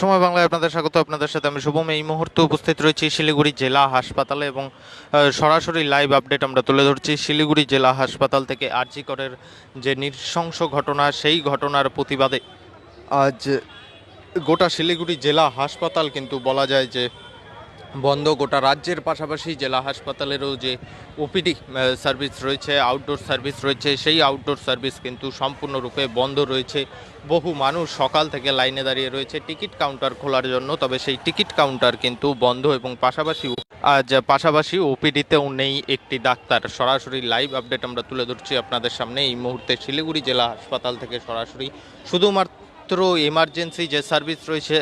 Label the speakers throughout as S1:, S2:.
S1: সময় বাংলায় আপনাদের স্বাগত। আপনাদের সাথে আমি শুভম। এই মুহূর্তে উপস্থিত রয়েছি শিলিগুড়ি জেলা হাসপাতালে এবং সরাসরি লাইভ আপডেট আমরা তুলে ধরছি। শিলিগুড়ি জেলা হাসপাতাল থেকে আরজিকরের যে নৃশংস ঘটনা, সেই ঘটনার প্রতিবাদে আজ গোটা শিলিগুড়ি জেলা হাসপাতাল কিন্তু বলা যায় যে বন্ধ গোটা রাজ্যের পাশাপাশি জেলা হাসপাতালেরও যে ওপিডি সার্ভিস রয়েছে আউটডোর সার্ভিস রয়েছে, সেই আউটডোর সার্ভিস কিন্তু সম্পূর্ণরূপে বন্ধ রয়েছে। বহু মানুষ সকাল থেকে লাইনে দাঁড়িয়ে রয়েছে। টিকিট কাউন্টার খোলার জন্য, তবে সেই টিকিট কাউন্টার কিন্তু বন্ধ এবং পাশাপাশি আজ পাশাপাশি ওপিডিতেও নেই একটি ডাক্তার। সরাসরি লাইভ আপডেট আমরা তুলে ধরছি আপনাদের সামনে। এই মুহূর্তে শিলিগুড়ি জেলা হাসপাতাল থেকে সরাসরি শুধুমাত্র এমার্জেন্সি যে সার্ভিস রয়েছে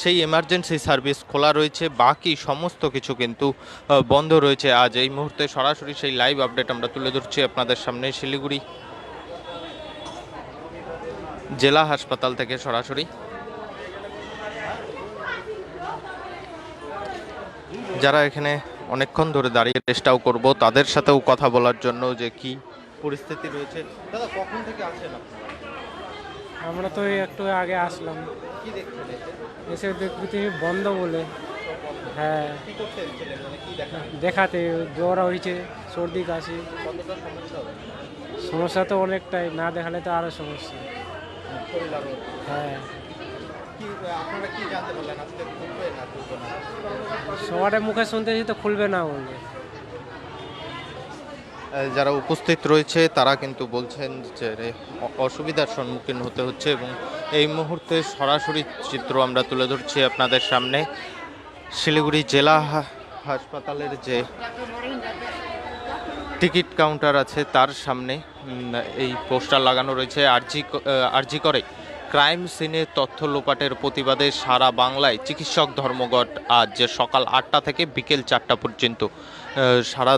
S1: সেই এমার্জেন্সি সার্ভিস খোলা রয়েছে। বাকি সমস্ত কিছু কিন্তু বন্ধ রয়েছে। আজ এই মুহূর্তে সরাসরি সেই লাইভ আপডেট আমরা তুলে ধরছি আপনাদের সামনে শিলিগুড়ি জেলা হাসপাতাল থেকে সরাসরি। যারা এখানে অনেকক্ষণ ধরে দাঁড়িয়ে চেষ্টাও করব, তাদের সাথেও কথা বলার জন্য যে কি পরিস্থিতি রয়েছে। দাদা, কখন থেকে আসেন আপনারা
S2: আমরা তো একটু আগে আসলাম। এসে দেখতে বন্ধ বলে। হ্যাঁ। দেখাতে জ্বর হয়েছে, সর্দি, কাশি।
S1: সমস্যা
S2: তো অনেকটাই, না দেখালে তো আরও সমস্যা। হ্যাঁ।
S1: কি আপনারা কি জানতে পারলেন আজকে খুলবে না খুলবে না
S2: সবার মুখে শুনতেছি তো খুলবে না বলবে
S1: যারা উপস্থিত রয়েছে, তারা কিন্তু বলছেন যে অসুবিধার সম্মুখীন হতে হচ্ছে এবং এই মুহূর্তে সরাসরি চিত্র আমরা তুলে ধরছি আপনাদের সামনে। শিলিগুড়ি জেলা হাসপাতালের যে টিকিট কাউন্টার আছে, তার সামনে এই পোস্টার লাগানো রয়েছে। আরজি আরজি করে। ক্রাইম সিনে তথ্য লোপাটের প্রতিবাদে সারা বাংলায় চিকিৎসক ধর্মঘট আজ সকাল আটটা থেকে বিকেল চারটা পর্যন্ত। সারা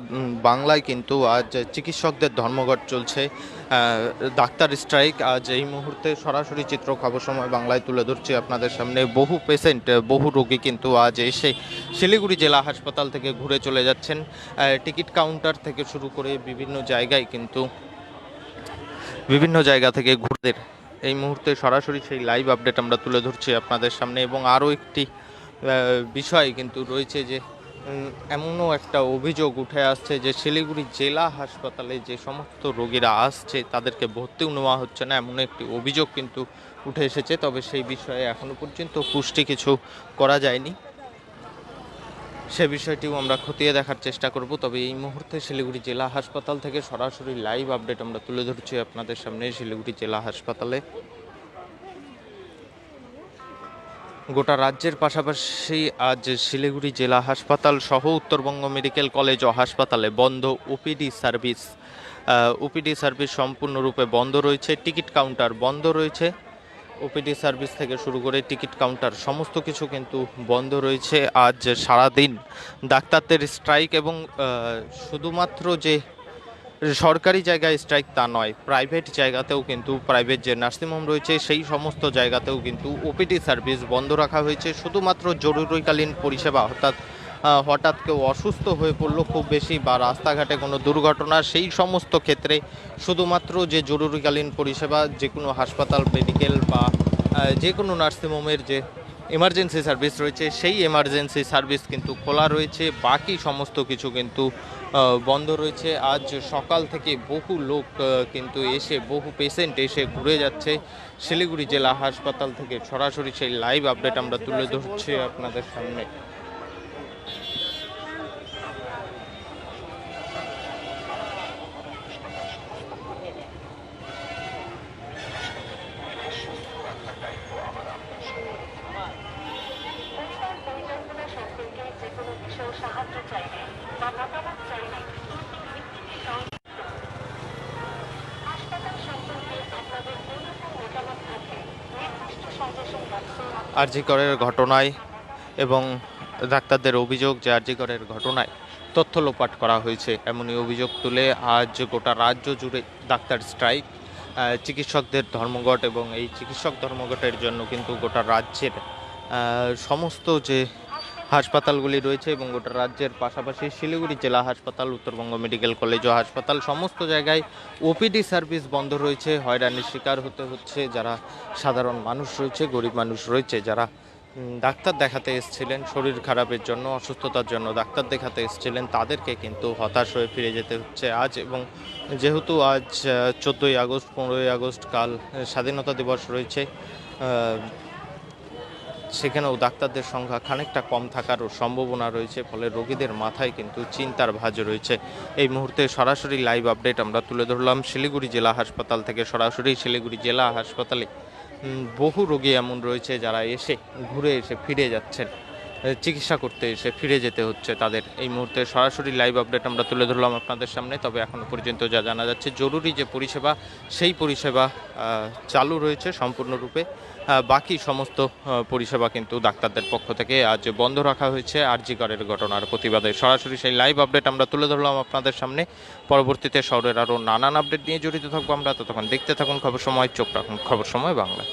S1: বাংলায় কিন্তু আজ চিকিৎসকদের ধর্মঘট চলছে। ডাক্তার স্ট্রাইক আজ এই মুহূর্তে সরাসরি চিত্র খবর সময় বাংলায় তুলে ধরছি আপনাদের সামনে। বহু পেশেন্ট, বহু রোগী কিন্তু আজ এসে শিলিগুড়ি জেলা হাসপাতাল থেকে ঘুরে চলে যাচ্ছেন। টিকিট কাউন্টার থেকে শুরু করে বিভিন্ন জায়গায় কিন্তু, বিভিন্ন জায়গা থেকে ঘুরদের এই মুহূর্তে সরাসরি সেই লাইভ আপডেট আমরা তুলে ধরছি আপনাদের সামনে এবং আরও একটি বিষয় কিন্তু রয়েছে যে এমনও একটা অভিযোগ উঠে আসছে যে শিলিগুড়ি জেলা হাসপাতালে যে সমস্ত রোগীরা আসছে তাদেরকে ভর্তিও নেওয়া হচ্ছে না এমন একটি অভিযোগ কিন্তু উঠে এসেছে। তবে সেই বিষয়ে এখনও পর্যন্ত পুষ্টি কিছু করা যায়নি। সে বিষয়টিও আমরা খতিয়ে দেখার চেষ্টা করব। তবে এই মুহূর্তে শিলিগুড়ি জেলা হাসপাতাল থেকে সরাসরি লাইভ আপডেট আমরা তুলে ধরছি আপনাদের সামনে শিলিগুড়ি জেলা হাসপাতালে। গোটা রাজ্যের পাশাপাশি আজ শিলিগুড়ি জেলা হাসপাতাল সহ উত্তরবঙ্গ মেডিকেল কলেজ ও হাসপাতালে বন্ধ ওপিডি সার্ভিস। ওপিডি সার্ভিস সম্পূর্ণরূপে বন্ধ রয়েছে, টিকিট কাউন্টার বন্ধ রয়েছে। ওপিডি সার্ভিস থেকে শুরু করে টিকিট কাউন্টার, সমস্ত কিছু কিন্তু বন্ধ রয়েছে। আজ সারাদিন ডাক্তারদের স্ট্রাইক এবং শুধুমাত্র যে সরকারি জায়গায় স্ট্রাইক তা নয়, প্রাইভেট জায়গাতেও কিন্তু, প্রাইভেট যে নার্সিংহোম রয়েছে, সেই সমস্ত জায়গাতেও কিন্তু ওপিডি সার্ভিস বন্ধ রাখা হয়েছে। শুধুমাত্র জরুরিকালীন পরিষেবা, অর্থাৎ হঠাৎ কেউ অসুস্থ হয়ে পড়ল, খুব বেশি বা রাস্তাঘাটে কোনো দুর্ঘটনা, সেই সমস্ত ক্ষেত্রে শুধুমাত্র যে জরুরিকালীন পরিষেবা, যে কোনো হাসপাতাল, মেডিকেল বা যে কোনো নার্সিংহোমের যে এমার্জেন্সি সার্ভিস রয়েছে, সেই এমার্জেন্সি সার্ভিস কিন্তু খোলা রয়েছে। বাকি সমস্ত কিছু কিন্তু বন্ধ রয়েছে। আজ সকাল থেকে বহু লোক কিন্তু এসে, বহু পেশেন্ট এসে ঘুরে যাচ্ছে। শিলিগুড়ি জেলা হাসপাতাল থেকে সরাসরি সেই লাইভ আপডেট আমরা তুলে ধরছি আপনাদের সামনে। করের ঘটনায় এবং ডাক্তারদের অভিযোগ যে আরজি করের ঘটনায় তথ্য লোপাট করা হয়েছে, এমনই অভিযোগ তুলে আজ গোটা রাজ্য জুড়ে ডাক্তার স্ট্রাইক চিকিৎসকদের ধর্মঘট এবং এই চিকিৎসক ধর্মঘটের জন্য কিন্তু গোটা রাজ্যের সমস্ত যে হাসপাতালগুলি রয়েছে এবং গোটা রাজ্যের পাশাপাশি শিলিগুড়ি জেলা হাসপাতাল, উত্তরবঙ্গ মেডিকেল কলেজ ও হাসপাতাল, সমস্ত জায়গায় ওপিডি সার্ভিস বন্ধ রয়েছে। হয়রানির শিকার হতে হচ্ছে যারা সাধারণ মানুষ রয়েছে, গরিব মানুষ রয়েছে যারা ডাক্তার দেখাতে এসেছিলেন, শরীর খারাপের জন্য, অসুস্থতার জন্য ডাক্তার দেখাতে এসেছিলেন, তাদেরকে কিন্তু হতাশ হয়ে ফিরে যেতে হচ্ছে আজ এবং যেহেতু আজ চোদ্দোই আগস্ট, পনেরোই আগস্ট কাল স্বাধীনতা দিবস রয়েছে সেখানেও ডাক্তারদের সংখ্যা খানিকটা কম থাকারও সম্ভাবনা রয়েছে, ফলে রোগীদের মাথায় কিন্তু চিন্তার ভাজ রয়েছে। এই মুহূর্তে সরাসরি লাইভ আপডেট আমরা তুলে ধরলাম শিলিগুড়ি জেলা হাসপাতাল থেকে। সরাসরি শিলিগুড়ি জেলা হাসপাতালে বহু রোগী এমন রয়েছে যারা এসে ঘুরে এসে ফিরে যাচ্ছেন। চিকিৎসা করতে এসে ফিরে যেতে হচ্ছে তাদের। এই মুহূর্তে সরাসরি লাইভ আপডেট আমরা তুলে ধরলাম আপনাদের সামনে, তবে এখনও পর্যন্ত যা জানা যাচ্ছে, জরুরি যে পরিষেবা, সেই পরিষেবা চালু রয়েছে সম্পূর্ণরূপে। বাকি সমস্ত পরিষেবা কিন্তু ডাক্তারদের পক্ষ থেকে আজ বন্ধ রাখা হয়েছে আরজি করের ঘটনার প্রতিবাদে। সরাসরি সেই লাইভ আপডেট আমরা তুলে ধরলাম আপনাদের সামনে। পরবর্তীতে শহরের আরও নানান আপডেট নিয়ে জড়িত থাকব আমরা। ততক্ষণ দেখতে থাকুন খবর সময়, চোখ রাখুন খবর সময় বাংলা।